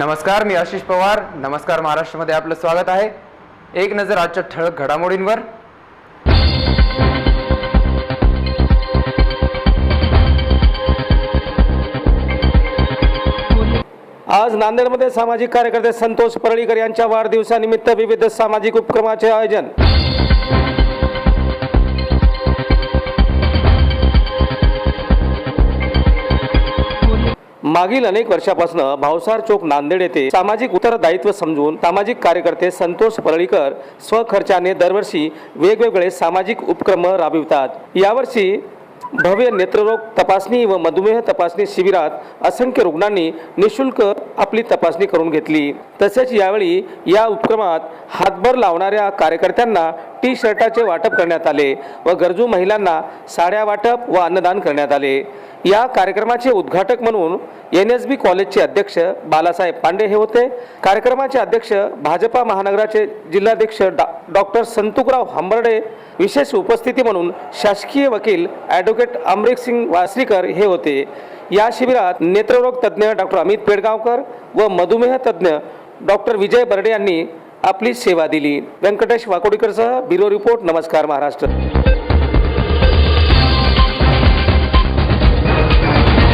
नमस्कार मी आशिष पवार. नमस्कार महाराष्ट्रामध्ये आपलं स्वागत आहे. एक नजर आजच्या ठळक घडामोडींवर. आज नांदेडमध्ये सामाजिक कार्यकर्ते संतोष परळीकर यांच्या वाढदिवसानिमित्त विविध सामाजिक उपक्रमाचे आयोजन. मागील अनेक वर्षापासून भावसार चौक नांदेड येथे सामाजिक उत्तरदायित्व समजून सामाजिक कार्यकर्ते संतोष परळीकर स्वखर्चाने दरवर्षी वेगवेगळे सामाजिक उपक्रम राबवितात. यावर्षी भव्य नेत्ररोग तपासणी व मधुमेह तपासणी शिबिरात असंख्य रुग्णांनी निशुल्क आपली तपासणी करून घेतली. तसेच यावेळी या उपक्रमात हातभर लावणाऱ्या कार्यकर्त्यांना टी शर्टाचे वाटप करण्यात आले व गरजू महिलांना साड्या वाटप व अन्नदान करण्यात आले. या कार्यक्रमाचे उद्घाटक म्हणून एन एस बी कॉलेजचे अध्यक्ष बालासाहेब पांडे हे होते. कार्यक्रमाचे अध्यक्ष भाजपा महानगराचे जिल्हाध्यक्ष डॉ डॉक्टर संतुकराव हंबर्डे विशेष उपस्थिती म्हणून शासकीय वकील ॲडव्होकेट अमरिक सिंग वासरीकर हे होते. या शिबिरात नेत्ररोग तज्ज्ञ डॉक्टर अमित पेडगावकर व मधुमेह तज्ज्ञ डॉक्टर विजय बर्डे यांनी आपली सेवा दिली. व्यंकटेश वाकोडीकरसह ब्युरो रिपोर्ट नमस्कार महाराष्ट्र.